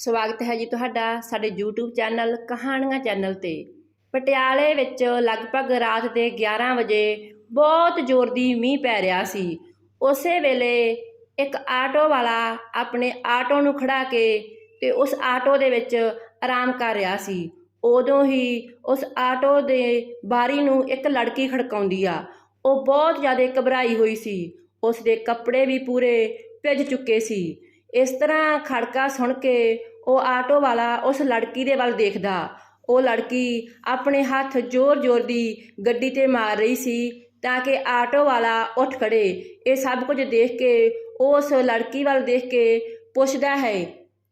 ਸਵਾਗਤ ਹੈ ਜੀ ਤੁਹਾਡਾ ਸਾਡੇ YouTube ਚੈਨਲ ਕਹਾਣੀਆਂ ਚੈਨਲ ਤੇ। ਪਟਿਆਲੇ ਵਿੱਚ ਲਗਭਗ ਰਾਤ ਦੇ 11 ਵਜੇ ਬਹੁਤ ਜ਼ੋਰ ਦੀ ਮੀਂਹ ਪੈ ਰਿਹਾ ਸੀ। ਉਸੇ ਵੇਲੇ ਇੱਕ ਆਟੋ ਵਾਲਾ ਆਪਣੇ ਆਟੋ ਨੂੰ ਖੜਾ ਕੇ ਤੇ ਉਸ ਆਟੋ ਦੇ ਵਿੱਚ ਆਰਾਮ ਕਰ ਰਿਹਾ ਸੀ। ਉਦੋਂ ਹੀ ਉਸ ਆਟੋ ਦੇ ਬਾਰੀ ਨੂੰ ਇੱਕ ਲੜਕੀ ਖੜਕਾਉਂਦੀ ਆ। ਉਹ ਬਹੁਤ ਜ਼ਿਆਦਾ ਘਬਰਾਈ ਹੋਈ ਸੀ। ਉਸ ਦੇ ਕੱਪੜੇ ਵੀ ਪੂਰੇ ਭਿੱਜ ਚੁੱਕੇ ਸੀ। ਇਸ ਤਰ੍ਹਾਂ ਖੜਕਾ ਸੁਣ ਕੇ ਉਹ ਆਟੋ ਵਾਲਾ ਉਸ ਲੜਕੀ ਦੇ ਵੱਲ ਦੇਖਦਾ। ਉਹ ਲੜਕੀ ਆਪਣੇ ਹੱਥ ਜ਼ੋਰ-ਜ਼ੋਰ ਦੀ ਗੱਡੀ ਤੇ ਮਾਰ ਰਹੀ ਸੀ ਤਾਂ ਕਿ ਆਟੋ ਵਾਲਾ ਉੱਠ ਖੜੇ। ਇਹ ਸਭ ਕੁਝ ਦੇਖ ਕੇ ਉਹ ਉਸ ਲੜਕੀ ਵੱਲ ਦੇਖ ਕੇ ਪੁੱਛਦਾ ਹੈ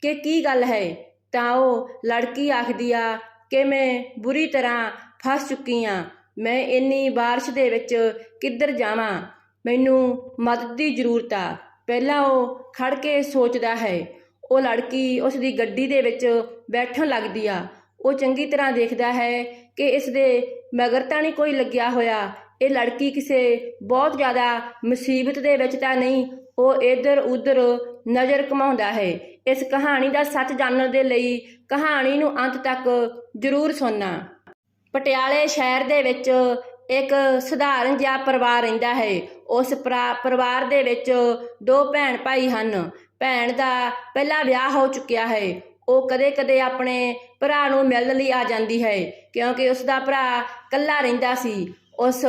ਕਿ ਕੀ ਗੱਲ ਹੈ? ਤਾਂ ਉਹ ਲੜਕੀ ਆਖਦੀ ਆ ਕਿ ਮੈਂ ਬੁਰੀ ਤਰ੍ਹਾਂ ਫਸ ਚੁੱਕੀ ਆ। ਮੈਂ ਇੰਨੀ ਬਾਰਿਸ਼ ਦੇ ਵਿੱਚ ਕਿੱਧਰ ਜਾਵਾਂ? ਮੈਨੂੰ ਮਦਦ ਦੀ ਜ਼ਰੂਰਤ ਆ। ਪਹਿਲਾਂ ਉਹ ਖੜ ਕੇ ਸੋਚਦਾ ਹੈ। ਉਹ ਲੜਕੀ ਉਸ ਦੀ ਗੱਡੀ ਦੇ ਵਿੱਚ ਬੈਠਣ ਲੱਗਦੀ ਆ। ਉਹ ਚੰਗੀ ਤਰ੍ਹਾਂ ਦੇਖਦਾ ਹੈ ਕਿ ਇਸ ਦੇ ਮਗਰ ਤਾਂ ਨਹੀਂ ਕੋਈ ਲੱਗਿਆ ਹੋਇਆ। ਇਹ ਲੜਕੀ ਕਿਸੇ ਬਹੁਤ ਜ਼ਿਆਦਾ ਮੁਸੀਬਤ ਦੇ ਵਿੱਚ ਤਾਂ ਨਹੀਂ, ਉਹ ਇਧਰ ਉਧਰ ਨਜ਼ਰ ਘਮਾਉਂਦਾ ਹੈ। ਇਸ ਕਹਾਣੀ ਦਾ ਸੱਚ ਜਾਣਨ ਦੇ ਲਈ ਕਹਾਣੀ ਨੂੰ ਅੰਤ ਤੱਕ ਜ਼ਰੂਰ ਸੁਣਨਾ। ਪਟਿਆਲੇ ਸ਼ਹਿਰ ਦੇ ਵਿੱਚ ਇੱਕ ਸਧਾਰਨ ਜਿਹਾ ਪਰਿਵਾਰ ਰਹਿੰਦਾ ਹੈ। ਉਸ ਪਰਿਵਾਰ ਦੇ ਵਿੱਚ ਦੋ ਭੈਣ ਭਾਈ ਹਨ। ਭੈਣ ਦਾ ਪਹਿਲਾ ਵਿਆਹ ਹੋ ਚੁੱਕਿਆ ਹੈ। ਉਹ ਕਦੇ-ਕਦੇ ਆਪਣੇ ਭਰਾ ਨੂੰ ਮਿਲਣ ਲਈ ਆ ਜਾਂਦੀ ਹੈ, ਕਿਉਂਕਿ ਉਸ ਦਾ ਭਰਾ ਇਕੱਲਾ ਰਹਿੰਦਾ ਸੀ। ਉਸ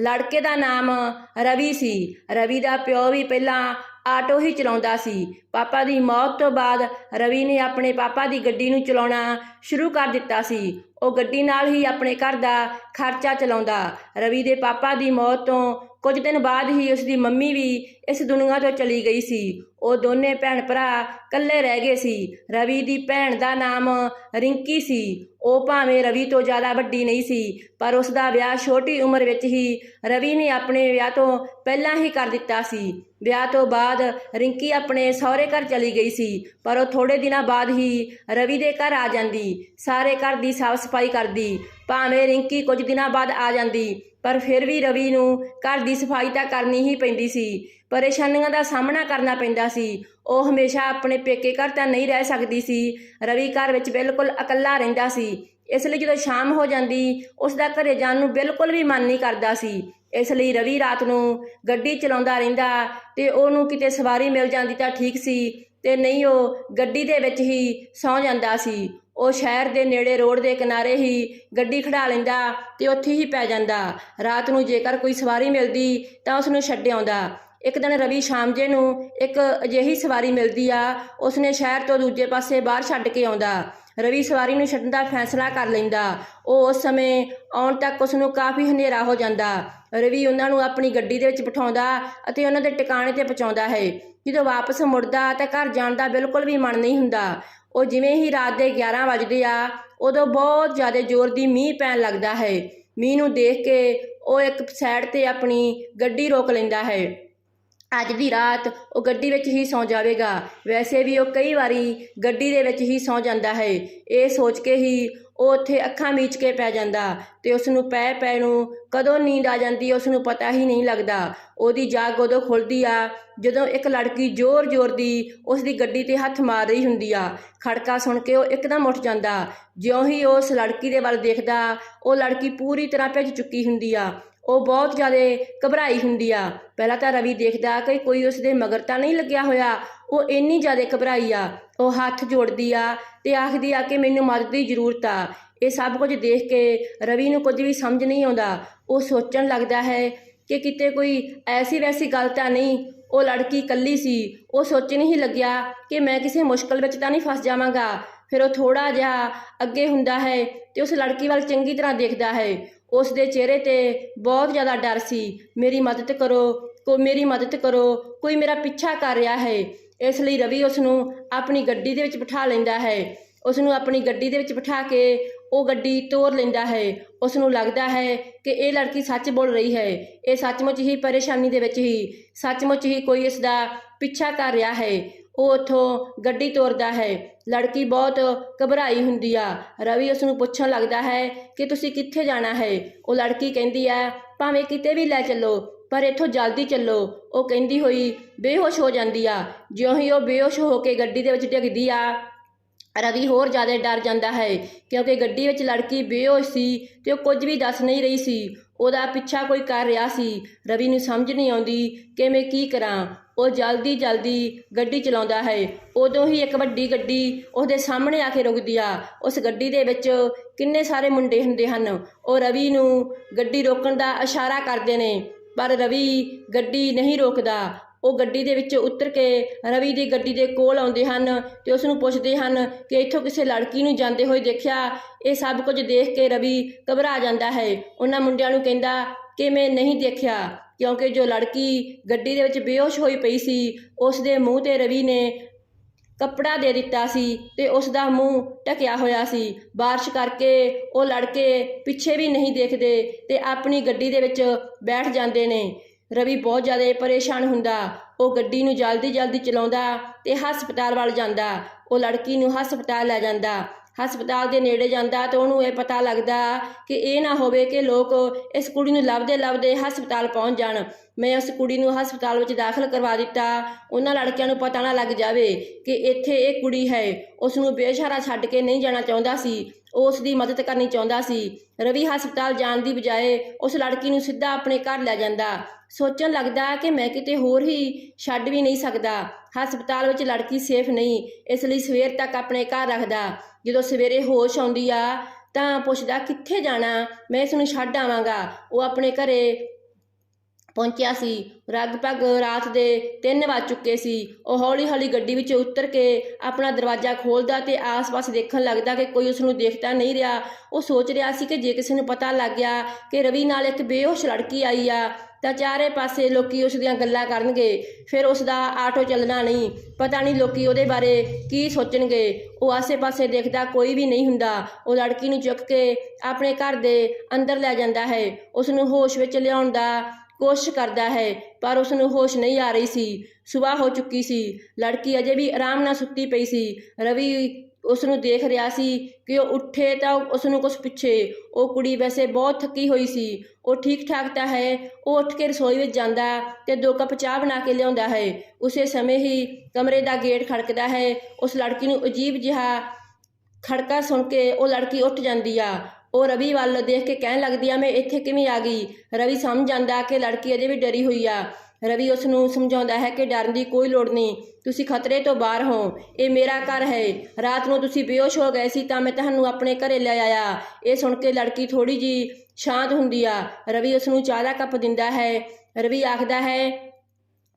ਲੜਕੇ ਦਾ ਨਾਮ ਰਵੀ ਸੀ। ਰਵੀ ਦਾ ਪਿਓ ਵੀ ਪਹਿਲਾਂ ਆਟੋ ਹੀ ਚਲਾਉਂਦਾ ਸੀ। ਪਾਪਾ ਦੀ ਮੌਤ ਤੋਂ ਬਾਅਦ ਰਵੀ ਨੇ ਆਪਣੇ ਪਾਪਾ ਦੀ ਗੱਡੀ ਨੂੰ ਚਲਾਉਣਾ ਸ਼ੁਰੂ ਕਰ ਦਿੱਤਾ ਸੀ। ਉਹ ਗੱਡੀ ਨਾਲ ਹੀ ਆਪਣੇ ਘਰ ਦਾ ਖਰਚਾ ਚਲਾਉਂਦਾ। ਰਵੀ ਦੇ ਪਾਪਾ ਦੀ ਮੌਤ ਤੋਂ ਕੁਝ ਦਿਨ ਬਾਅਦ ਹੀ ਉਸ ਦੀ ਮੰਮੀ ਵੀ ਇਸ ਦੁਨੀਆ ਤੋਂ ਚਲੀ ਗਈ ਸੀ। ਉਹ ਦੋਨੇ ਭੈਣ ਭਰਾ ਇਕੱਲੇ ਰਹਿ ਗਏ ਸੀ। ਰਵੀ ਦੀ ਭੈਣ ਦਾ ਨਾਮ ਰਿੰਕੀ ਸੀ। ਉਹ ਭਾਵੇਂ ਰਵੀ ਤੋਂ ਜ਼ਿਆਦਾ ਵੱਡੀ ਨਹੀਂ ਸੀ, ਪਰ ਉਸ ਦਾ ਵਿਆਹ ਛੋਟੀ ਉਮਰ ਵਿੱਚ ਹੀ ਰਵੀ ਨੇ ਆਪਣੇ ਵਿਆਹ ਤੋਂ ਪਹਿਲਾਂ ਹੀ ਕਰ ਦਿੱਤਾ ਸੀ। ਵਿਆਹ ਤੋਂ ਬਾਅਦ ਰਿੰਕੀ ਆਪਣੇ ਸਹੁਰੇ ਘਰ ਚਲੀ ਗਈ ਸੀ, ਪਰ ਉਹ ਥੋੜੇ ਦਿਨਾਂ ਬਾਅਦ ਹੀ ਰਵੀ ਦੇ ਘਰ ਆ ਜਾਂਦੀ। ਸਾਰੇ ਘਰ ਦੀ ਸਾਫ਼ ਸਫ਼ਾਈ ਕਰਦੀ। ਭਾਵੇਂ ਰਿੰਕੀ ਕੁਝ ਦਿਨਾਂ ਬਾਅਦ ਆ ਜਾਂਦੀ, ਪਰ ਫਿਰ ਵੀ ਰਵੀ ਨੂੰ ਘਰ ਦੀ ਸਫ਼ਾਈ ਤਾਂ ਕਰਨੀ ਹੀ ਪੈਂਦੀ ਸੀ। ਪਰੇਸ਼ਾਨੀਆਂ ਦਾ ਸਾਹਮਣਾ ਕਰਨਾ ਪੈਂਦਾ ਸੀ। ਉਹ ਹਮੇਸ਼ਾ ਆਪਣੇ ਪੇਕੇ ਘਰ ਤਾਂ ਨਹੀਂ ਰਹਿ ਸਕਦੀ ਸੀ। ਰਵੀ ਘਰ ਵਿੱਚ ਬਿਲਕੁਲ ਇਕੱਲਾ ਰਹਿੰਦਾ ਸੀ। ਇਸ ਲਈ ਜਦੋਂ ਸ਼ਾਮ ਹੋ ਜਾਂਦੀ, ਉਸ ਦਾ ਘਰੇ ਜਾਣ ਨੂੰ ਬਿਲਕੁਲ ਵੀ ਮਨ ਨਹੀਂ ਕਰਦਾ ਸੀ। ਇਸ ਲਈ ਰਵੀ ਰਾਤ ਨੂੰ ਗੱਡੀ ਚਲਾਉਂਦਾ ਰਹਿੰਦਾ ਤੇ ਉਹਨੂੰ ਕਿਤੇ ਸਵਾਰੀ ਮਿਲ ਜਾਂਦੀ ਤਾਂ ਠੀਕ ਸੀ ਤੇ ਨਹੀਂ ਉਹ ਗੱਡੀ ਦੇ ਵਿੱਚ ਹੀ ਸੌਂ ਜਾਂਦਾ ਸੀ। ਉਹ ਸ਼ਹਿਰ ਦੇ ਨੇੜੇ ਰੋਡ ਦੇ ਕਿਨਾਰੇ ਹੀ ਗੱਡੀ ਖੜਾ ਲੈਂਦਾ ਤੇ ਉੱਥੇ ਹੀ ਪੈ ਜਾਂਦਾ। ਰਾਤ ਨੂੰ ਜੇਕਰ ਕੋਈ ਸਵਾਰੀ ਮਿਲਦੀ ਤਾਂ ਉਸ ਨੂੰ ਛੱਡ ਆਉਂਦਾ। ਇੱਕ ਦਿਨ ਰਵੀ ਸ਼ਾਮ ਜੇ ਨੂੰ ਇੱਕ ਅਜਿਹੀ ਸਵਾਰੀ ਮਿਲਦੀ ਆ, ਉਸਨੇ ਸ਼ਹਿਰ ਤੋਂ ਦੂਜੇ ਪਾਸੇ ਬਾਹਰ ਛੱਡ ਕੇ ਆਉਂਦਾ। ਰਵੀ ਸਵਾਰੀ ਨੂੰ ਛੱਡਣ ਦਾ ਫੈਸਲਾ ਕਰ ਲੈਂਦਾ। ਉਹ ਉਸ ਸਮੇਂ ਆਉਣ ਤੱਕ ਉਸ ਨੂੰ ਕਾਫੀ ਹਨੇਰਾ ਹੋ ਜਾਂਦਾ। ਰਵੀ ਉਹਨਾਂ ਨੂੰ ਆਪਣੀ ਗੱਡੀ ਦੇ ਵਿੱਚ ਬਿਠਾਉਂਦਾ ਅਤੇ ਉਹਨਾਂ ਦੇ ਟਿਕਾਣੇ ਤੇ ਪਹੁੰਚਾਉਂਦਾ ਹੈ। ਜਦੋਂ ਵਾਪਸ ਮੁੜਦਾ ਤਾਂ ਘਰ ਜਾਣ ਦਾ ਬਿਲਕੁਲ ਵੀ ਮਨ ਨਹੀਂ ਹੁੰਦਾ। ਉਹ ਜਿਵੇਂ ਹੀ ਰਾਤ ਦੇ 11 ਵਜਦੇ ਆ, ਉਦੋਂ ਬਹੁਤ ਜ਼ਿਆਦਾ ਜ਼ੋਰ ਦੀ ਮੀਂਹ ਪੈਣ ਲੱਗਦਾ ਹੈ। ਮੀਂਹ ਨੂੰ ਦੇਖ ਕੇ ਉਹ ਇੱਕ ਸਾਈਡ ਤੇ ਆਪਣੀ ਗੱਡੀ ਰੋਕ ਲੈਂਦਾ ਹੈ। ਅੱਜ ਦੀ ਰਾਤ ਉਹ ਗੱਡੀ ਵਿੱਚ ਹੀ ਸੌਂ ਜਾਵੇਗਾ। ਵੈਸੇ ਵੀ ਉਹ ਕਈ ਵਾਰੀ ਗੱਡੀ ਦੇ ਵਿੱਚ ਹੀ ਸੌਂ ਜਾਂਦਾ ਹੈ। ਇਹ ਸੋਚ ਕੇ ਹੀ ਉਹ ਉੱਥੇ ਅੱਖਾਂ ਮੀਚ ਕੇ ਪੈ ਜਾਂਦਾ ਤੇ ਉਸ ਨੂੰ ਪੈ ਪੈ ਨੂੰ ਕਦੋਂ ਨੀਂਦ ਆ ਜਾਂਦੀ ਉਸ ਨੂੰ ਪਤਾ ਹੀ ਨਹੀਂ ਲੱਗਦਾ। ਉਹਦੀ ਜਾਗ ਉਦੋਂ ਖੁੱਲਦੀ ਆ ਜਦੋਂ ਇੱਕ ਲੜਕੀ ਜ਼ੋਰ-ਜ਼ੋਰ ਦੀ ਉਸ ਦੀ ਗੱਡੀ ਤੇ ਹੱਥ ਮਾਰ ਰਹੀ ਹੁੰਦੀ ਆ। ਖੜਕਾ ਸੁਣ ਕੇ ਉਹ ਇੱਕਦਮ ਉੱਠ ਜਾਂਦਾ। ਜਿਉਂ ਹੀ ਉਹ ਉਸ ਲੜਕੀ ਦੇ ਵੱਲ ਦੇਖਦਾ, ਉਹ ਲੜਕੀ ਪੂਰੀ ਤਰ੍ਹਾਂ ਭਿੱਜ ਚੁੱਕੀ ਹੁੰਦੀ ਆ। ਉਹ ਬਹੁਤ ਜ਼ਿਆਦਾ ਘਬਰਾਈ ਹੁੰਦੀ ਆ। ਪਹਿਲਾਂ ਤਾਂ ਰਵੀ ਦੇਖਦਾ ਕਿ ਕੋਈ ਉਸ ਦੇ ਮਗਰ ਤਾਂ ਨਹੀਂ ਲੱਗਿਆ ਹੋਇਆ। ਉਹ ਇੰਨੀ ਜ਼ਿਆਦਾ ਘਬਰਾਈ ਆ। ਉਹ ਹੱਥ ਜੋੜਦੀ ਆ ਤੇ ਆਖਦੀ ਆ ਕਿ ਮੈਨੂੰ ਮਦਦ ਦੀ ਜ਼ਰੂਰਤ ਆ। ਇਹ ਸਭ ਕੁਝ ਦੇਖ ਕੇ ਰਵੀ ਨੂੰ ਕੁਝ ਵੀ ਸਮਝ ਨਹੀਂ ਆਉਂਦਾ। ਉਹ ਸੋਚਣ ਲੱਗਦਾ ਹੈ ਕਿ ਕਿਤੇ ਕੋਈ ਐਸੀ ਵੈਸੀ ਗੱਲ ਤਾਂ ਨਹੀਂ। ਉਹ ਲੜਕੀ ਇਕੱਲੀ ਸੀ। ਉਹ ਸੋਚਣ ਹੀ ਲੱਗਿਆ ਕਿ ਮੈਂ ਕਿਸੇ ਮੁਸ਼ਕਲ ਵਿੱਚ ਤਾਂ ਨਹੀਂ ਫਸ ਜਾਵਾਂਗਾ। ਫਿਰ ਉਹ ਥੋੜਾ ਜਿਹਾ ਅੱਗੇ ਹੁੰਦਾ ਹੈ ਤੇ ਉਸ ਲੜਕੀ ਵੱਲ ਚੰਗੀ ਤਰ੍ਹਾਂ ਦੇਖਦਾ ਹੈ। ਉਸ ਦੇ ਚਿਹਰੇ ਤੇ ਬਹੁਤ ਜ਼ਿਆਦਾ ਡਰ ਸੀ। ਮੇਰੀ ਮਦਦ ਕਰੋ, ਕੋ, ਮੇਰੀ ਮਦਦ ਕਰੋ, ਕੋਈ ਮੇਰਾ ਪਿੱਛਾ ਕਰ ਰਿਹਾ ਹੈ। ਇਸ ਲਈ ਰਵੀ ਉਸ ਨੂੰ ਆਪਣੀ ਗੱਡੀ ਦੇ ਵਿੱਚ ਬਿਠਾ ਲੈਂਦਾ ਹੈ। ਉਸ ਨੂੰ ਆਪਣੀ ਗੱਡੀ ਦੇ ਵਿੱਚ ਬਿਠਾ ਕੇ ਉਹ ਗੱਡੀ ਤੋਰ ਲੈਂਦਾ ਹੈ। ਉਸ ਨੂੰ ਲੱਗਦਾ ਹੈ ਕਿ ਇਹ ਲੜਕੀ ਸੱਚ ਬੋਲ ਰਹੀ ਹੈ। ਇਹ ਸੱਚਮੁੱਚ ਹੀ ਪਰੇਸ਼ਾਨੀ ਦੇ ਵਿੱਚ ਹੀ, ਸੱਚਮੁੱਚ ਹੀ ਕੋਈ ਇਸ ਦਾ ਪਿੱਛਾ ਕਰ ਰਿਹਾ ਹੈ। ਉਹ ਉਥੋਂ ਗੱਡੀ ਤੋਰਦਾ ਹੈ। ਲੜਕੀ ਬਹੁਤ ਘਬਰਾਈ ਹੁੰਦੀ ਆ। ਰਵੀ ਉਸ ਨੂੰ ਪੁੱਛਣ ਲੱਗਦਾ ਹੈ ਕਿ ਤੁਸੀਂ ਕਿੱਥੇ ਜਾਣਾ ਹੈ? ਉਹ ਲੜਕੀ ਕਹਿੰਦੀ ਆ, ਭਾਵੇਂ ਕਿਤੇ ਵੀ ਲੈ ਚੱਲੋ, ਪਰ ਇੱਥੋਂ ਜਲਦੀ ਚੱਲੋ। ਉਹ ਕਹਿੰਦੀ ਹੋਈ ਬੇਹੋਸ਼ ਹੋ ਜਾਂਦੀ ਆ। ਜਿਉਂ ਹੀ ਉਹ ਬੇਹੋਸ਼ ਹੋ ਕੇ ਗੱਡੀ ਦੇ ਵਿੱਚ ਡਿੱਗਦੀ ਆ, ਰਵੀ ਹੋਰ ਜ਼ਿਆਦਾ ਡਰ ਜਾਂਦਾ ਹੈ ਕਿਉਂਕਿ ਗੱਡੀ ਵਿੱਚ ਲੜਕੀ ਬੇਹੋਸ਼ ਸੀ ਤੇ ਉਹ ਕੁਝ ਵੀ ਦੱਸ ਨਹੀਂ ਰਹੀ ਸੀ। ਉਹਦਾ ਪਿੱਛਾ ਕੋਈ ਕਰ ਰਿਹਾ ਸੀ। ਰਵੀ ਨੂੰ ਸਮਝ ਨਹੀਂ ਆਉਂਦੀ ਕਿ ਮੈਂ ਕੀ ਕਰਾਂ। ਉਹ ਜਲਦੀ ਜਲਦੀ ਗੱਡੀ ਚਲਾਉਂਦਾ ਹੈ। ਉਦੋਂ ਹੀ ਇੱਕ ਵੱਡੀ ਗੱਡੀ ਉਹਦੇ ਸਾਹਮਣੇ ਆ ਕੇ ਰੁਕਦੀ ਆ। ਉਸ ਗੱਡੀ ਦੇ ਵਿੱਚ ਕਿੰਨੇ ਸਾਰੇ ਮੁੰਡੇ ਹੁੰਦੇ ਹਨ। ਉਹ ਰਵੀ ਨੂੰ ਗੱਡੀ ਰੋਕਣ ਦਾ ਇਸ਼ਾਰਾ ਕਰਦੇ ਨੇ, ਪਰ ਰਵੀ ਗੱਡੀ ਨਹੀਂ ਰੋਕਦਾ। ਉਹ ਗੱਡੀ ਦੇ ਵਿੱਚ ਉਤਰ ਕੇ ਰਵੀ ਦੀ ਗੱਡੀ ਦੇ ਕੋਲ ਆਉਂਦੇ ਹਨ ਤੇ ਉਸ ਨੂੰ ਪੁੱਛਦੇ ਹਨ ਕਿ ਇੱਥੋਂ ਕਿਸੇ ਲੜਕੀ ਨੂੰ ਜਾਂਦੇ ਹੋਏ ਦੇਖਿਆ, ਇਹ ਸਭ ਕੁਝ ਦੇਖ ਕੇ ਰਵੀ ਘਬਰਾ ਜਾਂਦਾ ਹੈ। ਉਹਨਾਂ ਮੁੰਡਿਆਂ ਨੂੰ ਕਹਿੰਦਾ ਕਿ ਮੈਂ ਨਹੀਂ ਦੇਖਿਆ? ਕਿਉਂਕਿ ਜੋ ਲੜਕੀ ਗੱਡੀ ਦੇ ਵਿੱਚ ਬੇਹੋਸ਼ ਹੋਈ ਪਈ ਸੀ ਉਸ ਦੇ ਮੂੰਹ ਤੇ ਰਵੀ ਨੇ ਕੱਪੜਾ ਦੇ ਦਿੱਤਾ ਸੀ ਤੇ ਉਸ ਦਾ ਮੂੰਹ ਢਕਿਆ ਹੋਇਆ ਸੀ। ਬਾਰਿਸ਼ ਕਰਕੇ ਉਹ ਲੜਕੇ ਪਿੱਛੇ ਵੀ ਨਹੀਂ ਦੇਖਦੇ ਤੇ ਆਪਣੀ ਗੱਡੀ ਦੇ ਵਿੱਚ ਬੈਠ ਜਾਂਦੇ ਨੇ। ਰਵੀ ਬਹੁਤ ਜ਼ਿਆਦਾ ਪਰੇਸ਼ਾਨ ਹੁੰਦਾ। ਉਹ ਗੱਡੀ ਨੂੰ ਜਲਦੀ ਜਲਦੀ ਚਲਾਉਂਦਾ ਤੇ ਹਸਪਤਾਲ ਵੱਲ ਜਾਂਦਾ। ਉਹ ਲੜਕੀ ਨੂੰ ਹਸਪਤਾਲ ਲੈ ਜਾਂਦਾ। ਹਸਪਤਾਲ ਦੇ ਨੇੜੇ ਜਾਂਦਾ ਤਾਂ ਉਹਨੂੰ ਇਹ ਪਤਾ ਲੱਗਦਾ ਕਿ ਇਹ ਨਾ ਹੋਵੇ ਕਿ ਲੋਕ ਇਸ ਕੁੜੀ ਨੂੰ ਲੱਭਦੇ ਲੱਭਦੇ ਹਸਪਤਾਲ ਪਹੁੰਚ ਜਾਣ। ਮੈਂ ਉਸ ਕੁੜੀ ਨੂੰ ਹਸਪਤਾਲ ਵਿੱਚ ਦਾਖਲ ਕਰਵਾ ਦਿੱਤਾ। ਉਹਨਾਂ ਲੜਕਿਆਂ ਨੂੰ ਪਤਾ ਨਾ ਲੱਗ ਜਾਵੇ ਕਿ ਇੱਥੇ ਇਹ ਕੁੜੀ ਹੈ। ਉਸ ਨੂੰ ਬੇਸ਼ਹਾਰਾ ਛੱਡ ਕੇ ਨਹੀਂ ਜਾਣਾ ਚਾਹੁੰਦਾ ਸੀ। ਉਸ ਦੀ ਮਦਦ ਕਰਨੀ ਚਾਹੁੰਦਾ ਸੀ। ਰਵੀ ਹਸਪਤਾਲ ਜਾਣ ਦੀ ਬਜਾਏ ਉਸ ਲੜਕੀ ਨੂੰ ਸਿੱਧਾ ਆਪਣੇ ਘਰ ਲੈ ਜਾਂਦਾ। ਸੋਚਣ ਲੱਗਦਾ ਕਿ ਮੈਂ ਕਿਤੇ ਹੋਰ ਹੀ ਛੱਡ ਵੀ ਨਹੀਂ ਸਕਦਾ। ਹਸਪਤਾਲ ਵਿੱਚ ਲੜਕੀ ਸੇਫ ਨਹੀਂ, ਇਸ ਲਈ ਸਵੇਰ ਤੱਕ ਆਪਣੇ ਘਰ ਰੱਖਦਾ। ਜਦੋਂ ਸਵੇਰੇ ਹੋਸ਼ ਆਉਂਦੀ ਆ ਤਾਂ ਪੁੱਛਦਾ, ਕਿੱਥੇ ਜਾਣਾ? ਮੈਂ ਇਸ ਨੂੰ ਛੱਡ ਆਵਾਂਗਾ। ਉਹ ਆਪਣੇ ਘਰੇ ਪਹੁੰਚਿਆ ਸੀ। ਲਗਭਗ ਰਾਤ ਦੇ 3 ਵੱਜ ਚੁੱਕੇ ਸੀ। ਉਹ ਹੌਲੀ ਹੌਲੀ ਗੱਡੀ ਵਿੱਚ ਉਤਰ ਕੇ ਆਪਣਾ ਦਰਵਾਜ਼ਾ ਖੋਲਦਾ ਤੇ ਆਸ-ਪਾਸ ਦੇਖਣ ਲੱਗਦਾ ਕਿ ਕੋਈ ਉਸ ਨੂੰ ਦੇਖਦਾ ਨਹੀਂ ਰਿਹਾ। ਉਹ ਸੋਚ ਰਿਹਾ ਸੀ ਕਿ ਜੇ ਕਿਸੇ ਨੂੰ ਪਤਾ ਲੱਗ ਗਿਆ ਕਿ ਰਵੀ ਨਾਲ ਇੱਕ ਬੇਹੋਸ਼ ਲੜਕੀ ਆਈ ਆ, ਤਾਂ ਚਾਰੇ ਪਾਸੇ ਲੋਕੀ ਉਸ ਦੀਆਂ ਗੱਲਾਂ ਕਰਨਗੇ। ਫਿਰ ਉਸ ਦਾ ਆਟੋ ਚੱਲਣਾ ਨਹੀਂ। ਪਤਾ ਨਹੀਂ ਲੋਕੀ ਉਹਦੇ ਬਾਰੇ ਕੀ ਸੋਚਣਗੇ। ਉਹ ਆਸੇ-ਪਾਸੇ ਦੇਖਦਾ ਕੋਈ ਵੀ ਨਹੀਂ ਹੁੰਦਾ। ਉਹ ਲੜਕੀ ਨੂੰ ਚੁੱਕ ਕੇ ਆਪਣੇ ਘਰ ਦੇ ਅੰਦਰ ਲੈ ਜਾਂਦਾ ਹੈ। ਉਸ ਨੂੰ ਹੋਸ਼ ਵਿੱਚ ਲਿਆਉਣ ਦਾ ਕੋਸ਼ਿਸ਼ ਕਰਦਾ ਹੈ, ਪਰ ਉਸ ਨੂੰ ਹੋਸ਼ ਨਹੀਂ ਆ ਰਹੀ ਸੀ। ਸਵੇਰ ਹੋ ਚੁੱਕੀ ਸੀ। ਲੜਕੀ ਅਜੇ ਵੀ ਆਰਾਮ ਨਾਲ ਸੁੱਤੀ ਪਈ ਸੀ। ਰਵੀ ਉਸ ਨੂੰ ਦੇਖ ਰਿਹਾ ਸੀ ਕਿ ਉਹ ਉੱਠੇ ਤਾਂ ਉਸ ਨੂੰ ਕੁਝ ਪਿੱਛੇ। ਉਹ ਕੁੜੀ ਵੈਸੇ ਬਹੁਤ ਥੱਕੀ ਹੋਈ ਸੀ। ਉਹ ਠੀਕ ਠਾਕ ਤਾਂ ਹੈ। ਉਹ ਉੱਠ ਕੇ ਰਸੋਈ ਵਿੱਚ ਜਾਂਦਾ ਤੇ ਦੋ ਕੱਪ ਚਾਹ ਬਣਾ ਕੇ ਲਿਆਉਂਦਾ ਹੈ। ਉਸੇ ਸਮੇਂ ਹੀ ਕਮਰੇ ਦਾ ਗੇਟ ਖੜਕਦਾ ਹੈ। ਉਸ ਲੜਕੀ ਨੂੰ ਅਜੀਬ ਜਿਹਾ ਖੜਕਾ ਸੁਣ ਕੇ ਉਹ ਲੜਕੀ ਉੱਠ ਜਾਂਦੀ ਆ। ਉਹ ਰਵੀ ਵੱਲ ਦੇਖ ਕੇ ਕਹਿਣ ਲੱਗਦੀ ਆ, ਮੈਂ ਇੱਥੇ ਕਿਵੇਂ ਆ ਗਈ? ਰਵੀ ਸਮਝ ਜਾਂਦਾ ਕਿ ਲੜਕੀ ਅਜੇ ਵੀ ਡਰੀ ਹੋਈ ਆ। ਰਵੀ ਉਸ ਨੂੰ ਸਮਝਾਉਂਦਾ ਹੈ ਕਿ ਡਰਨ ਦੀ ਕੋਈ ਲੋੜ ਨਹੀਂ। ਤੁਸੀਂ ਖਤਰੇ ਤੋਂ ਬਾਹਰ ਹੋ। ਇਹ ਮੇਰਾ ਘਰ ਹੈ। ਰਾਤ ਨੂੰ ਤੁਸੀਂ ਬੇਹੋਸ਼ ਹੋ ਗਏ ਸੀ ਤਾਂ ਮੈਂ ਤੁਹਾਨੂੰ ਆਪਣੇ ਘਰੇ ਲੈ ਆਇਆ ਇਹ ਸੁਣ ਕੇ ਲੜਕੀ ਥੋੜੀ ਜੀ ਸ਼ਾਂਤ ਹੁੰਦੀ ਆ। ਰਵੀ ਉਸ ਨੂੰ ਚਾਹ ਦਾ ਕੱਪ ਦਿੰਦਾ ਹੈ। ਰਵੀ ਆਖਦਾ ਹੈ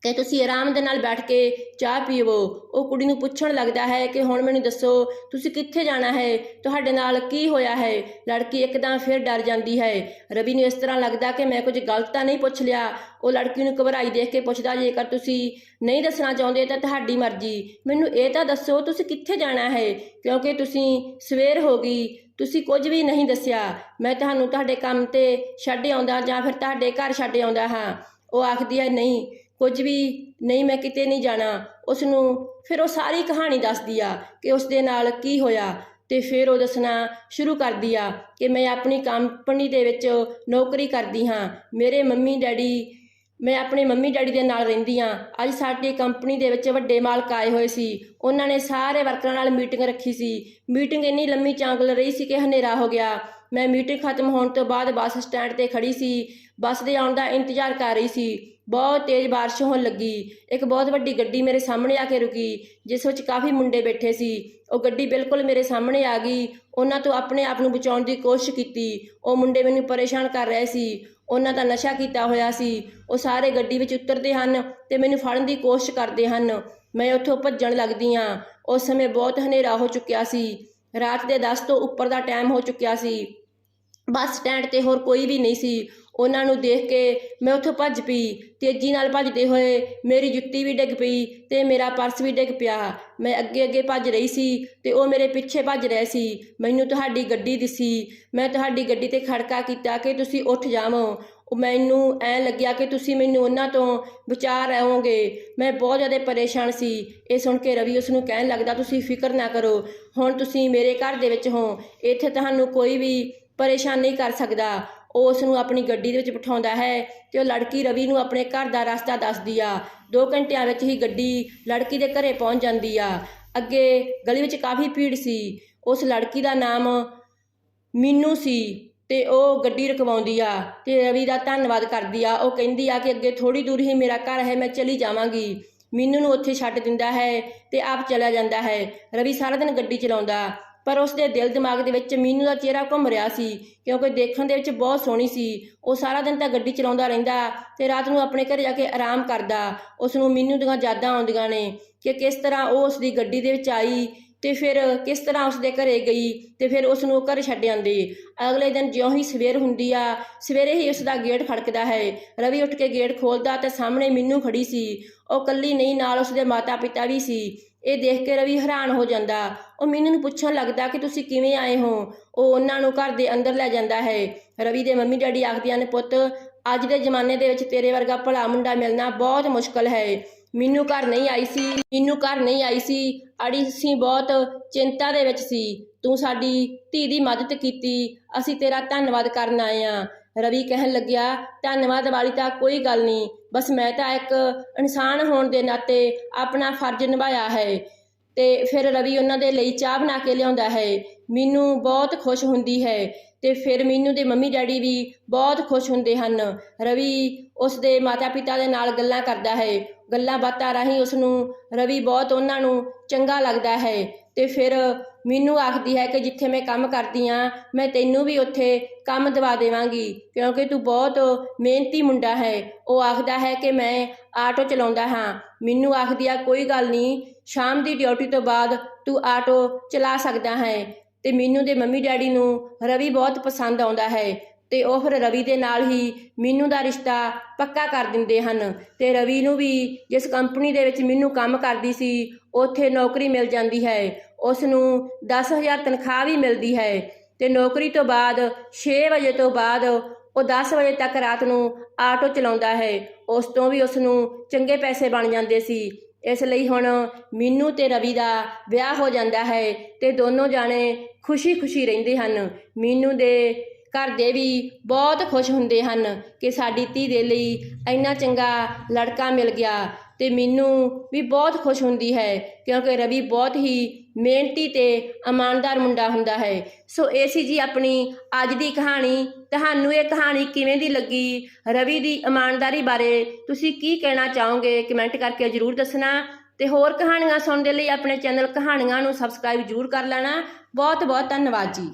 ਕਿ ਤੁਸੀਂ ਆਰਾਮ ਦੇ ਨਾਲ ਬੈਠ ਕੇ ਚਾਹ ਪੀਵੋ। ਉਹ ਕੁੜੀ ਨੂੰ ਪੁੱਛਣ ਲੱਗਦਾ ਹੈ ਕਿ ਹੁਣ ਮੈਨੂੰ ਦੱਸੋ, ਤੁਸੀਂ ਕਿੱਥੇ ਜਾਣਾ ਹੈ? ਤੁਹਾਡੇ ਨਾਲ ਕੀ ਹੋਇਆ ਹੈ? ਲੜਕੀ ਇੱਕਦਮ ਫਿਰ ਡਰ ਜਾਂਦੀ ਹੈ। ਰਵੀ ਨੂੰ ਇਸ ਤਰ੍ਹਾਂ ਲੱਗਦਾ ਕਿ ਮੈਂ ਕੁਝ ਗਲਤ ਤਾਂ ਨਹੀਂ ਪੁੱਛ ਲਿਆ। ਉਹ ਲੜਕੀ ਨੂੰ ਘਬਰਾਈ ਦੇਖ ਕੇ ਪੁੱਛਦਾ, ਜੇਕਰ ਤੁਸੀਂ ਨਹੀਂ ਦੱਸਣਾ ਚਾਹੁੰਦੇ ਤਾਂ ਤੁਹਾਡੀ ਮਰਜ਼ੀ। ਮੈਨੂੰ ਇਹ ਤਾਂ ਦੱਸੋ, ਤੁਸੀਂ ਕਿੱਥੇ ਜਾਣਾ ਹੈ? ਕਿਉਂਕਿ ਤੁਸੀਂ ਸਵੇਰ ਹੋ ਗਈ। ਤੁਸੀਂ ਕੁਝ ਵੀ ਨਹੀਂ ਦੱਸਿਆ। ਮੈਂ ਤੁਹਾਨੂੰ ਤੁਹਾਡੇ ਕੰਮ ਤੇ ਛੱਡ ਆਉਂਦਾ ਜਾਂ ਫਿਰ ਤੁਹਾਡੇ ਘਰ ਛੱਡ ਆਉਂਦਾ ਹਾਂ। ਉਹ ਆਖਦੀ ਹੈ, ਨਹੀਂ ਕੁਝ ਵੀ ਨਹੀਂ ਮੈਂ ਕਿਤੇ ਨਹੀਂ ਜਾਣਾ ਉਸ ਨੂੰ ਫਿਰ ਉਹ ਸਾਰੀ ਕਹਾਣੀ ਦੱਸਦੀ ਆ ਕਿ ਉਸ ਦੇ ਨਾਲ ਕੀ ਹੋਇਆ ਤੇ ਫਿਰ ਉਹ ਦੱਸਣਾ ਸ਼ੁਰੂ ਕਰਦੀ ਆ ਕਿ ਮੈਂ ਆਪਣੀ ਕੰਪਨੀ ਦੇ ਵਿੱਚ ਨੌਕਰੀ ਕਰਦੀ ਹਾਂ, ਮੇਰੇ ਮੰਮੀ ਡੈਡੀ, ਮੈਂ ਆਪਣੇ ਮੰਮੀ ਡੈਡੀ ਦੇ ਨਾਲ ਰਹਿੰਦੀ ਹਾਂ, ਅੱਜ ਸਾਡੀ ਕੰਪਨੀ ਦੇ ਵਿੱਚ ਵੱਡੇ ਮਾਲਕ ਆਏ ਹੋਏ ਸੀ, ਉਹਨਾਂ ਨੇ ਸਾਰੇ ਵਰਕਰਾਂ ਨਾਲ ਮੀਟਿੰਗ ਰੱਖੀ ਸੀ, ਮੀਟਿੰਗ ਇੰਨੀ ਲੰਮੀ ਚਾਂਗਲ ਰਹੀ ਸੀ ਕਿ ਹਨੇਰਾ ਹੋ ਗਿਆ, ਮੈਂ ਮੀਟਿੰਗ ਖਤਮ ਹੋਣ ਤੋਂ ਬਾਅਦ ਬੱਸ ਸਟੈਂਡ ਤੇ ਖੜੀ ਸੀ, ਬੱਸ ਦੇ ਆਉਣ ਦਾ ਇੰਤਜ਼ਾਰ ਕਰ ਰਹੀ ਸੀ ਬਹੁਤ ਤੇਜ਼ ਬਾਰਿਸ਼ ਹੋਣ ਲੱਗੀ। ਇੱਕ ਬਹੁਤ ਵੱਡੀ ਗੱਡੀ ਮੇਰੇ ਸਾਹਮਣੇ ਆ ਕੇ ਰੁਕੀ, ਜਿਸ ਵਿੱਚ ਕਾਫੀ ਮੁੰਡੇ ਬੈਠੇ ਸੀ। ਉਹ ਗੱਡੀ ਬਿਲਕੁਲ ਮੇਰੇ ਸਾਹਮਣੇ ਆ ਗਈ। ਉਹਨਾਂ ਤੋਂ ਆਪਣੇ ਆਪ ਨੂੰ ਬਚਾਉਣ ਦੀ ਕੋਸ਼ਿਸ਼ ਕੀਤੀ। ਉਹ ਮੁੰਡੇ ਮੈਨੂੰ ਪਰੇਸ਼ਾਨ ਕਰ ਰਹੇ ਸੀ। ਉਹਨਾਂ ਦਾ ਨਸ਼ਾ ਕੀਤਾ ਹੋਇਆ ਸੀ। ਉਹ ਸਾਰੇ ਗੱਡੀ ਵਿੱਚ ਉਤਰਦੇ ਹਨ ਤੇ ਮੈਨੂੰ ਫੜਨ ਦੀ ਕੋਸ਼ਿਸ਼ ਕਰਦੇ ਹਨ। ਮੈਂ ਉੱਥੋਂ ਭੱਜਣ ਲੱਗਦੀ ਹਾਂ। ਉਸ ਸਮੇਂ ਬਹੁਤ ਹਨੇਰਾ ਹੋ ਚੁੱਕਿਆ ਸੀ। ਰਾਤ ਦੇ 10 ਤੋਂ ਉੱਪਰ ਦਾ ਟਾਈਮ ਹੋ ਚੁੱਕਿਆ ਸੀ। ਬੱਸ ਸਟੈਂਡ ਤੇ ਹੋਰ ਕੋਈ ਵੀ ਨਹੀਂ ਸੀ। ਉਹਨਾਂ ਨੂੰ ਦੇਖ ਕੇ ਮੈਂ ਉੱਥੋਂ ਭੱਜ ਪਈ, ਤੇਜ਼ੀ ਨਾਲ ਭੱਜਦੇ ਹੋਏ ਮੇਰੀ ਜੁੱਤੀ ਵੀ ਡਿੱਗ ਪਈ ਤੇ ਮੇਰਾ ਪਰਸ ਵੀ ਡਿੱਗ ਪਿਆ। ਮੈਂ ਅੱਗੇ ਅੱਗੇ ਭੱਜ ਰਹੀ ਸੀ ਤੇ ਉਹ ਮੇਰੇ ਪਿੱਛੇ ਭੱਜ ਰਹੇ ਸੀ। ਮੈਨੂੰ ਤੁਹਾਡੀ ਗੱਡੀ ਦਿਸੀ। ਮੈਂ ਤੁਹਾਡੀ ਗੱਡੀ ਤੇ ਖੜਕਾ ਕੀਤਾ ਕਿ ਤੁਸੀਂ ਉੱਠ ਜਾਵੋ। ਉਹ ਮੈਨੂੰ ਐ ਲੱਗਿਆ ਕਿ ਤੁਸੀਂ ਮੈਨੂੰ ਉਹਨਾਂ ਤੋਂ ਬਚਾ ਰਹੋਗੇ ਮੈਂ ਬਹੁਤ ਜ਼ਿਆਦਾ ਪਰੇਸ਼ਾਨ ਸੀ। ਇਹ ਸੁਣ ਕੇ ਰਵੀ ਉਸ ਨੂੰ ਕਹਿਣ ਲੱਗਦਾ, ਤੁਸੀਂ ਫਿਕਰ ਨਾ ਕਰੋ। ਹੁਣ ਤੁਸੀਂ ਮੇਰੇ ਘਰ ਦੇ ਵਿੱਚ ਹੋ। ਇੱਥੇ ਤੁਹਾਨੂੰ ਕੋਈ ਵੀ ਪਰੇਸ਼ਾਨ ਨਹੀਂ ਕਰ ਸਕਦਾ। ਉਸ ਨੂੰ ਆਪਣੀ ਗੱਡੀ ਦੇ ਵਿੱਚ ਬਿਠਾਉਂਦਾ ਹੈ ਤੇ ਉਹ ਲੜਕੀ ਰਵੀ ਨੂੰ ਆਪਣੇ ਘਰ ਦਾ ਰਸਤਾ ਦੱਸਦੀ ਆ। 2 ਘੰਟਿਆਂ ਵਿੱਚ ਹੀ ਗੱਡੀ ਲੜਕੀ ਦੇ ਘਰੇ ਪਹੁੰਚ ਜਾਂਦੀ ਆ। ਅੱਗੇ ਗਲੀ ਵਿੱਚ ਕਾਫੀ ਭੀੜ ਸੀ। ਉਸ ਲੜਕੀ ਦਾ ਨਾਮ ਮੀਨੂ ਸੀ ਤੇ ਉਹ ਗੱਡੀ ਰਕਵਾਉਂਦੀ ਆ ਤੇ ਰਵੀ ਦਾ ਧੰਨਵਾਦ ਕਰਦੀ ਆ। ਉਹ ਕਹਿੰਦੀ ਆ ਕਿ ਅੱਗੇ ਥੋੜੀ ਦੂਰ ਹੀ ਮੇਰਾ ਘਰ ਹੈ, ਮੈਂ ਚਲੀ ਜਾਵਾਂਗੀ। ਮੀਨੂ ਨੂੰ ਉੱਥੇ ਛੱਡ ਦਿੰਦਾ ਹੈ ਤੇ ਆਪ ਚਲਾ ਜਾਂਦਾ ਹੈ। ਰਵੀ ਸਾਰਾ ਦਿਨ ਗੱਡੀ ਚਲਾਉਂਦਾ ਪਰ ਉਸ ਦੇ ਦਿਲ ਦਿਮਾਗ ਦੇ ਵਿੱਚ ਮੀਨੂ ਦਾ ਚਿਹਰਾ ਘੁੰਮ ਰਿਹਾ ਸੀ, ਕਿਉਂਕਿ ਦੇਖਣ ਦੇ ਵਿੱਚ ਬਹੁਤ ਸੋਹਣੀ ਸੀ। ਉਹ ਸਾਰਾ ਦਿਨ ਤਾਂ ਗੱਡੀ ਚਲਾਉਂਦਾ ਰਹਿੰਦਾ ਤੇ ਰਾਤ ਨੂੰ ਆਪਣੇ ਘਰ ਜਾ ਕੇ ਆਰਾਮ ਕਰਦਾ। ਉਸ ਨੂੰ ਮੀਨੂ ਦੀਆਂ ਯਾਦਾਂ ਆਉਂਦੀਆਂ ਨੇ ਕਿ ਕਿਸ ਤਰ੍ਹਾਂ ਉਹ ਉਸ ਦੀ ਗੱਡੀ ਦੇ ਵਿੱਚ ਆਈ ਤੇ ਫਿਰ ਕਿਸ ਤਰ੍ਹਾਂ ਉਸ ਦੇ ਘਰੇ ਗਈ ਤੇ ਫਿਰ ਉਸ ਨੂੰ ਉਹ ਘਰ ਛੱਡ ਆਂਦੇ ਅਗਲੇ ਦਿਨ ਜਿਉਂ ਹੀ ਸਵੇਰ ਹੁੰਦੀ ਆ, ਸਵੇਰੇ ਹੀ ਉਸ ਦਾ ਗੇਟ ਖੜਕਦਾ ਹੈ। ਰਵੀ ਉੱਠ ਕੇ ਗੇਟ ਖੋਲਦਾ ਤੇ ਸਾਹਮਣੇ ਮੀਨੂ ਖੜੀ ਸੀ। ਉਹ ਕੱਲੀ ਨਹੀਂ, ਨਾਲ ਉਸ ਦੇ ਮਾਤਾ ਪਿਤਾ ਵੀ ਸੀ। ਇਹ ਦੇਖ ਕੇ ਰਵੀ ਹੈਰਾਨ ਹੋ ਜਾਂਦਾ। ਉਹ ਮੀਨੂ ਨੂੰ ਪੁੱਛਣ ਲੱਗਦਾ ਕਿ ਤੁਸੀਂ ਕਿਵੇਂ ਆਏ ਹੋ? ਉਹ ਉਹਨਾਂ ਨੂੰ ਘਰ ਦੇ ਅੰਦਰ ਲੈ ਜਾਂਦਾ ਹੈ। ਰਵੀ ਦੇ ਮੰਮੀ ਡੈਡੀ ਆਖਦੀਆਂ ਨੇ, ਪੁੱਤ, ਅੱਜ ਦੇ ਜ਼ਮਾਨੇ ਦੇ ਵਿੱਚ ਤੇਰੇ ਵਰਗਾ ਭਲਾ ਮੁੰਡਾ ਮਿਲਣਾ ਬਹੁਤ ਮੁਸ਼ਕਲ ਹੈ। ਮੈਨੂੰ ਘਰ ਨਹੀਂ ਆਈ ਸੀ, ਮੈਨੂੰ ਘਰ ਨਹੀਂ ਆਈ ਸੀ। ਅੜੀ ਸੀ ਬਹੁਤ, ਚਿੰਤਾ ਦੇ ਵਿੱਚ ਸੀ। ਤੂੰ ਸਾਡੀ ਧੀ ਦੀ ਮਦਦ ਕੀਤੀ। ਅਸੀਂ ਤੇਰਾ ਧੰਨਵਾਦ ਕਰਨ ਆਏ ਆ ਰਵੀ ਕਹਿਣ ਲੱਗਿਆ, ਧੰਨਵਾਦ ਵਾਲੀ ਤਾਂ ਕੋਈ ਗੱਲ ਨਹੀਂ, ਬਸ ਮੈਂ ਤਾਂ ਇੱਕ ਇਨਸਾਨ ਹੋਣ ਦੇ ਨਾਤੇ ਆਪਣਾ ਫਰਜ਼ ਨਿਭਾਇਆ ਹੈ। ਤੇ ਫਿਰ ਰਵੀ ਉਹਨਾਂ ਦੇ ਲਈ ਚਾਹ ਬਣਾ ਕੇ ਲਿਆਉਂਦਾ ਹੈ। ਮੈਨੂੰ ਬਹੁਤ ਖੁਸ਼ ਹੁੰਦੀ ਹੈ। ਤੇ ਫਿਰ ਮੀਨੂ ਦੇ ਮੰਮੀ ਡੈਡੀ ਵੀ ਬਹੁਤ ਖੁਸ਼ ਹੁੰਦੇ ਹਨ। ਰਵੀ ਉਸ ਦੇ ਮਾਤਾ ਪਿਤਾ ਦੇ ਨਾਲ ਗੱਲਾਂ ਕਰਦਾ ਹੈ। ਗੱਲਾਂ ਬਾਤਾਂ ਰਾਹੀਂ ਉਸ ਨੂੰ ਰਵੀ ਬਹੁਤ ਉਹਨਾਂ ਨੂੰ ਚੰਗਾ ਲੱਗਦਾ ਹੈ। ਤੇ ਫਿਰ ਮੈਨੂੰ ਆਖਦੀ ਹੈ ਕਿ ਜਿੱਥੇ ਮੈਂ ਕੰਮ ਕਰਦੀ ਆ ਮੈਂ ਤੈਨੂੰ ਵੀ ਉੱਥੇ ਕੰਮ ਦਵਾ ਦੇਵਾਂਗੀ, ਕਿਉਂਕਿ ਤੂੰ ਬਹੁਤ ਮਿਹਨਤੀ ਮੁੰਡਾ ਹੈ। ਉਹ ਆਖਦਾ ਹੈ ਕਿ ਮੈਂ ਆਟੋ ਚਲਾਉਂਦਾ ਹਾਂ। ਮੈਨੂੰ ਆਖਦੀ ਆ, ਕੋਈ ਗੱਲ ਨਹੀਂ, ਸ਼ਾਮ ਦੀ ਡਿਊਟੀ ਤੋਂ ਬਾਅਦ ਤੂੰ ਆਟੋ ਚਲਾ ਸਕਦਾ ਹੈ। ਤੇ ਮੀਨੂ ਦੇ ਮੰਮੀ ਡੈਡੀ ਨੂੰ ਰਵੀ ਬਹੁਤ ਪਸੰਦ ਆਉਂਦਾ ਹੈ। ਤੇ ਉਹ ਫਿਰ ਰਵੀ ਦੇ ਨਾਲ ਹੀ ਮੀਨੂ ਦਾ ਰਿਸ਼ਤਾ ਪੱਕਾ ਕਰ ਦਿੰਦੇ ਹਨ। ਤੇ ਰਵੀ ਨੂੰ ਵੀ ਜਿਸ ਕੰਪਨੀ ਦੇ ਵਿੱਚ ਮੀਨੂ ਕੰਮ ਕਰਦੀ ਸੀ, ਉੱਥੇ ਨੌਕਰੀ ਮਿਲ ਜਾਂਦੀ ਹੈ। ਉਸ ਨੂੰ 10000 ਤਨਖਾਹ ਵੀ ਮਿਲਦੀ ਹੈ। ਤੇ ਨੌਕਰੀ ਤੋਂ ਬਾਅਦ 6 ਵਜੇ ਤੋਂ ਬਾਅਦ ਉਹ 10 ਵਜੇ ਤੱਕ ਰਾਤ ਨੂੰ ਆਟੋ ਚਲਾਉਂਦਾ ਹੈ। ਉਸ ਤੋਂ ਵੀ ਉਸ ਨੂੰ ਚੰਗੇ ਪੈਸੇ ਬਣ ਜਾਂਦੇ ਸੀ। ਇਸ ਲਈ ਹੁਣ ਮੀਨੂ ਤੇ ਰਵੀ ਦਾ ਵਿਆਹ ਹੋ ਜਾਂਦਾ ਹੈ ਤੇ ਦੋਨੋਂ ਜਾਣੇ ਖੁਸ਼ੀ-ਖੁਸ਼ੀ ਰਹਿੰਦੇ ਹਨ। ਮੀਨੂ ਦੇ ਘਰ ਦੇ ਵੀ ਬਹੁਤ ਖੁਸ਼ ਹੁੰਦੇ ਹਨ ਕਿ ਸਾਡੀ ਧੀ ਦੇ ਲਈ ਇੰਨਾ ਚੰਗਾ ਲੜਕਾ ਮਿਲ ਗਿਆ ਤੇ ਮੈਨੂੰ ਵੀ ਬਹੁਤ ਖੁਸ਼ ਹੁੰਦੀ ਹੈ, ਕਿਉਂਕਿ ਰਵੀ ਬਹੁਤ ਹੀ ਮਿਹਨਤੀ ਤੇ ਇਮਾਨਦਾਰ ਮੁੰਡਾ ਹੁੰਦਾ ਹੈ। ਸੋ ਇਹ ਸੀ ਜੀ ਆਪਣੀ ਅੱਜ ਦੀ ਕਹਾਣੀ। ਤੁਹਾਨੂੰ ਇਹ ਕਹਾਣੀ ਕਿਵੇਂ ਦੀ ਲੱਗੀ? ਰਵੀ ਦੀ ਇਮਾਨਦਾਰੀ ਬਾਰੇ ਤੁਸੀਂ ਕੀ ਕਹਿਣਾ ਚਾਹੋਗੇ? ਕਮੈਂਟ ਕਰਕੇ ਜਰੂਰ ਦੱਸਣਾ। ਤੇ ਹੋਰ ਕਹਾਣੀਆਂ ਸੁਣਨ ਦੇ ਲਈ ਆਪਣੇ ਚੈਨਲ ਕਹਾਣੀਆਂ ਨੂੰ ਸਬਸਕ੍ਰਾਈਬ ਜਰੂਰ ਕਰ ਲੈਣਾ। ਬਹੁਤ ਬਹੁਤ ਧੰਨਵਾਦ ਜੀ।